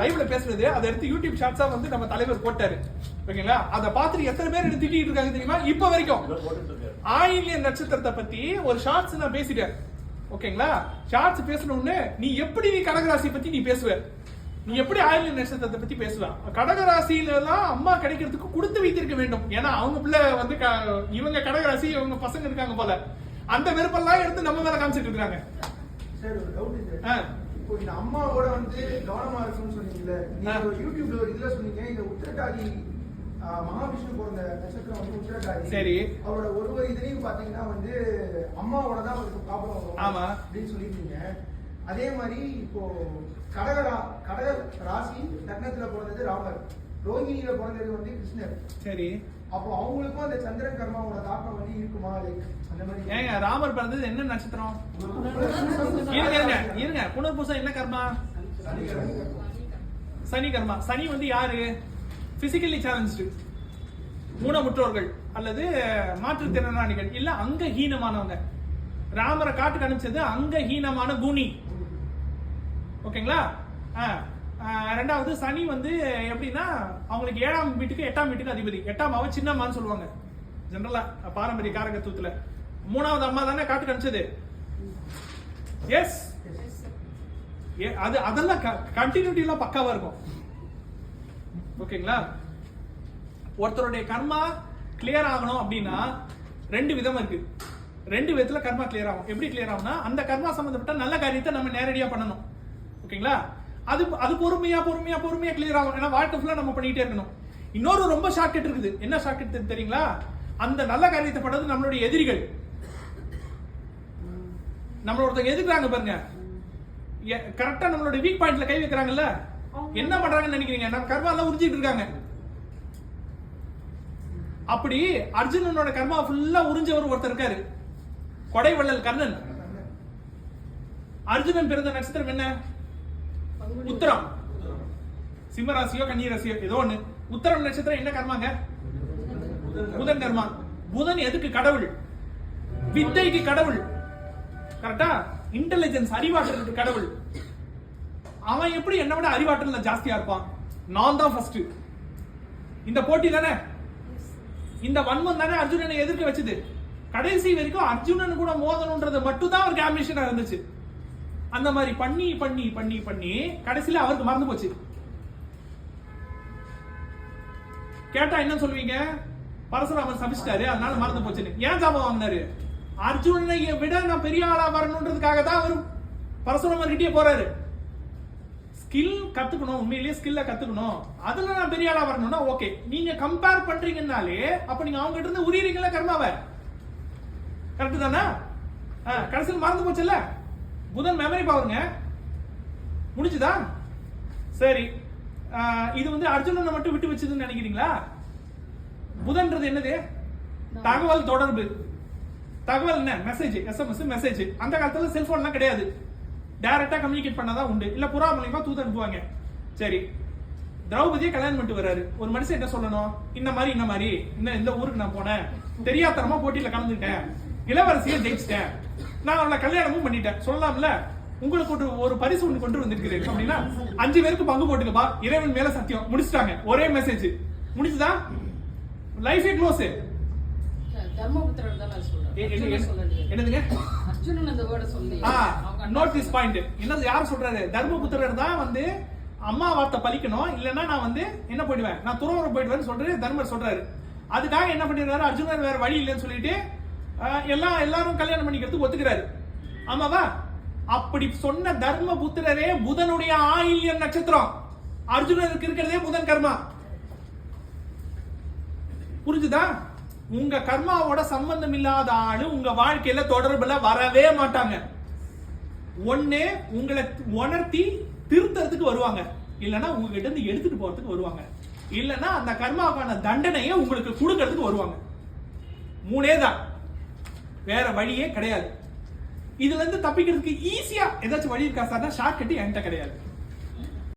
லைவ்ல பேசுறது அதை எடுத்து யூடியூப் ஷார்ட்ஸா வந்து நம்ம தலைவர் போட்டாரு. ஓகேங்களா? அதை பார்த்துட்டு எத்தனை பேர் எடுத்து திட்டிட்டு இருக்காங்க தெரியுமா? இப்ப வரைக்கும். ஆயில்ய நட்சத்திரத்தை பத்தி ஒரு ஷார்ட்ஸ் நான் பேசிட்டேன். ஓகேங்களா? ஷார்ட்ஸ் பேசணும்னு நீ எப்படி நீ கடகராசி பத்தி நீ பேசுவ? நீ எப்படி ஆயில்ய நட்சத்திரத்தை பத்தி பேசுவ? கடகராசியில எல்லாம் அம்மா கிடைக்கிறதுக்கு கொடுத்து வைத்திருக்க வேண்டும். ஏன்னா அவங்க பிள்ளை வந்து இவங்க கடகராசி இவங்க பசங்க இருக்காங்க போல. அந்த வெறுப்பெல்லாம் எடுத்து நம்ம மேல காமிச்சிட்டு இருக்காங்க. இப்போ இந்த அம்மாவோட வந்து கவனமா இருக்கணும்னு சொன்னீங்கல்ல நீங்க யூடியூப்ல ஒரு இதுல சொன்னீங்க இந்த உத்திரட்டாதி மகாவிஷ்ணு பிறந்த நட்சத்திரம் வந்து உத்திரட்டாதி. சரி. அவரோட ஒரு ஒரு இதுலயும் பாத்தீங்கன்னா வந்து அம்மாவோட தான் அவருக்கு ப்ராப்ளம் வரும் ஆமா. அப்படின்னு சொல்லியிருந்தீங்க. அதே மாதிரி இப்போ கடக ரா- கடக ராசி லக்னத்துல பிறந்தது ராமர் ரோஹிணியில பிறந்தது வந்து கிருஷ்ணர். சரி. அப்போ அவங்களுக்கும் அந்த சந்திரன் கர்மாவோட தாக்கம் வந்து இருக்குமா? அந்த மாதிரி ஏங்க ராமர் பிறந்தது என்ன நட்சத்திரம்? இருங்க இருங்க இருங்க. புனர்பூசம் என்ன கர்மா? சனி கர்மா. சனி வந்து யாரு? பிசிக்கலி சேலஞ்சு ஊனமுற்றோர்கள் அல்லது மாற்றுத்திறனாளிகள். இல்ல அங்கஹீனமானவங்க. ராமரை காட்டுக்கு அனுப்பிச்சது அங்கஹீனமான குணி ஓகேங்களா? ரெண்டாவது சனி வந்து எப்படின்னா அவங்களுக்கு ஏழாம் வீட்டுக்கு எட்டாம் வீட்டுக்கு அதிபதி. எட்டாம் அவன் சின்னம்மான்னு சொல்லுவாங்க. ஜென்ரலாக பாரம்பரிய காரகத்துவத்துல. மூணாவது அம்மா தானே காட்டு கணிச்சது எஸ் அது அதெல்லாம் கண்டினியூட்டி எல்லாம் பக்காவா இருக்கும். ஓகேங்களா ஒருத்தருடைய கர்மா கிளியர் ஆகணும் அப்படின்னா ரெண்டு விதம் இருக்கு. ரெண்டு விதத்துல கர்மா கிளியர் ஆகும். எப்படி கிளியர் ஆகும்னா அந்த கர்மா சம்பந்தப்பட்ட நல்ல காரியத்தை நம்ம நேரடியா பண்ணணும். ஓகேங்களா அது அது பொறுமையா பொறுமையா பொறுமையா கிளியர் ஆகும். ஏன்னா வாழ்க்கை ஃபுல்லா நம்ம பண்ணிட்டே இருக்கணும். இன்னொரு ரொம்ப ஷார்ட்கட் இருக்குது. என்ன ஷார்ட்கட் தெரியுங்களா? அந்த நல்ல காரியத்தை பண்ணது நம்மளுடைய எதிரிகள். நம்மள ஒருத்தங்க எதுக்குறாங்க பாருங்க. கரெக்டா நம்மளோட வீக் பாயிண்ட்ல கை வைக்கிறாங்கல்ல? என்ன பண்றாங்கன்னு நினைக்கிறீங்க? நம்ம கர்மா எல்லாம் உறிஞ்சிட்டு இருக்காங்க. அப்படி அர்ஜுனனோட கர்மா ஃபுல்லா உறிஞ்சவர் ஒருத்தர் இருக்காரு. கொடைவள்ளல் கர்ணன். அர்ஜுனன் பிறந்த நட்சத்திரம் என்ன? உத்தரம். சிம்மராசியோ கன்னிராசியோ ஏதோ ஒண்ணு. உத்தரம் நட்சத்திரம் என்ன கர்மாங்க? புதன் கர்மா. புதன் எதுக்கு கடவுள்? வித்தைக்கு கடவுள். கரெக்டா இன்டெலிஜென்ஸ் அறிவாற்றலுக்கு கடவுள். அவன் எப்படி என்ன விட அறிவாற்றல்ல ஜாஸ்தியா இருப்பான்? நான் தான் ஃபர்ஸ்ட் இந்த போட்டி தானே? இந்த வன்மம் தானே அர்ஜுனனை எதிர்க்க வச்சது. கடைசி வரைக்கும் அர்ஜுனன் கூட மோதணுன்றது மட்டும் தான் அவருக்கு ஆம்பிஷனா இருந்துச்சு. அந்த மாதிரி பண்ணி பண்ணி பண்ணி பண்ணி கடைசியில் அவருக்கு மறந்து போச்சு. கேட்டா என்ன சொல்லுவீங்க? பரசுராமன் சபிச்சிட்டாரு அதனால மறந்து போச்சுன்னு. ஏன் ஜாபம் வாங்கினாரு? அர்ஜுனனை விட நான் பெரிய ஆளா வரணுன்றதுக்காக தான் அவர் பரசுராமன் கிட்டே போறாரு. ஸ்கில் கத்துக்கணும் உண்மையிலேயே ஸ்கில்ல கத்துக்கணும். அதுல நான் பெரிய ஆளா வரணும்னா ஓகே நீங்க கம்பேர் பண்றீங்கன்னாலே அப்ப நீங்க அவங்க கிட்ட இருந்து உரியறீங்களா கர்மாவை? கரெக்ட் தானே? ஆ, கடைசியில் மறந்து போச்சுல்ல? புதன் மெமரி பவருங்க முடிஞ்சுதா? சரி. இது வந்து அர்ஜுனனை மட்டும் விட்டு வச்சதுன்னு நினைக்கிறீங்களா? புதன்றது என்னது? தகவல் தொடர்பு. தகவல் என்ன? மெசேஜ் எஸ்எம்எஸ் மெசேஜ் அந்த காலத்துல செல்போன்லாம் கிடையாது. டைரக்டா கம்யூனிகேட் பண்ணாதான் உண்டு. இல்ல புறா மூலியமா தூது அனுப்புவாங்க. சரி. திரௌபதியை கல்யாணம் பண்ணிட்டு வர்றாரு. ஒரு மனுஷன் என்ன சொல்லணும்? இந்த மாதிரி இந்த மாதிரி. இந்த இந்த ஊருக்கு நான் போனேன். தெரியாதனமா போட்டியில கலந்துட்டேன் இளவரசியை ஜெயிச்சிட்டேன். நான் அவளை கல்யாணமும் பண்ணிட்டேன். சொல்லலாம்ல உங்களுக்கு ஒரு ஒரு பரிசு ஒன்று கொண்டு வந்திருக்கிறேன். அப்படின்னா அஞ்சு பேருக்கு பங்கு போட்டுக்கப்பா. இறைவன் மேல சத்தியம். முடிச்சிட்டாங்க. ஒரே மெசேஜ் முடிச்சுதா லைஃபே க்ளோஸ் சொல்றேன். என்னதுங்க? நோட் திஸ் பாயிண்ட் என்னது யார் சொல்றாரு? தர்மபுத்திரர் தான் வந்து அம்மா வார்த்தை பலிக்கணும் இல்லைன்னா நான் வந்து என்ன போயிடுவேன்? நான் துறவரம் போயிடுவேன்னு சொல்றாரு தர்மர் சொல்றாரு. அதுக்காக என்ன பண்ணிடுறாரு? அர்ஜுனன் வேற வழி இல்லைன்னு சொல்லிட்டு எல்லாம் எல்லாரும் கல்யாணம் பண்ணிக்கிறதுக்கு ஒத்துக்கிறாரு. ஆமாவா? அப்படி சொன்ன தர்மபுத்திரரே புதனுடைய ஆயில்யம் நட்சத்திரம். அர்ஜுனனுக்கு இருக்கிறதே புதன் கர்மா. புரிஞ்சுதா? உங்க கர்மாவோட சம்பந்தம் இல்லாத ஆளு உங்க வாழ்க்கையில தொடர்புல வரவே மாட்டாங்க. ஒண்ணு உங்களை உணர்த்தி திருத்தறதுக்கு வருவாங்க. இல்லைன்னா உங்ககிட்ட இருந்து எடுத்துட்டு போறதுக்கு வருவாங்க. இல்லைன்னா அந்த கர்மாவுக்கான தண்டனையை உங்களுக்கு கொடுக்கறதுக்கு வருவாங்க. மூணே தான் வேற வழியே கிடையாது. இதுல இருந்து தப்பிக்கிறதுக்கு ஈஸியா ஏதாச்சும் வழி இருக்கா சார்? ஷார்ட் கட்டு என்கிட்ட கிடையாது.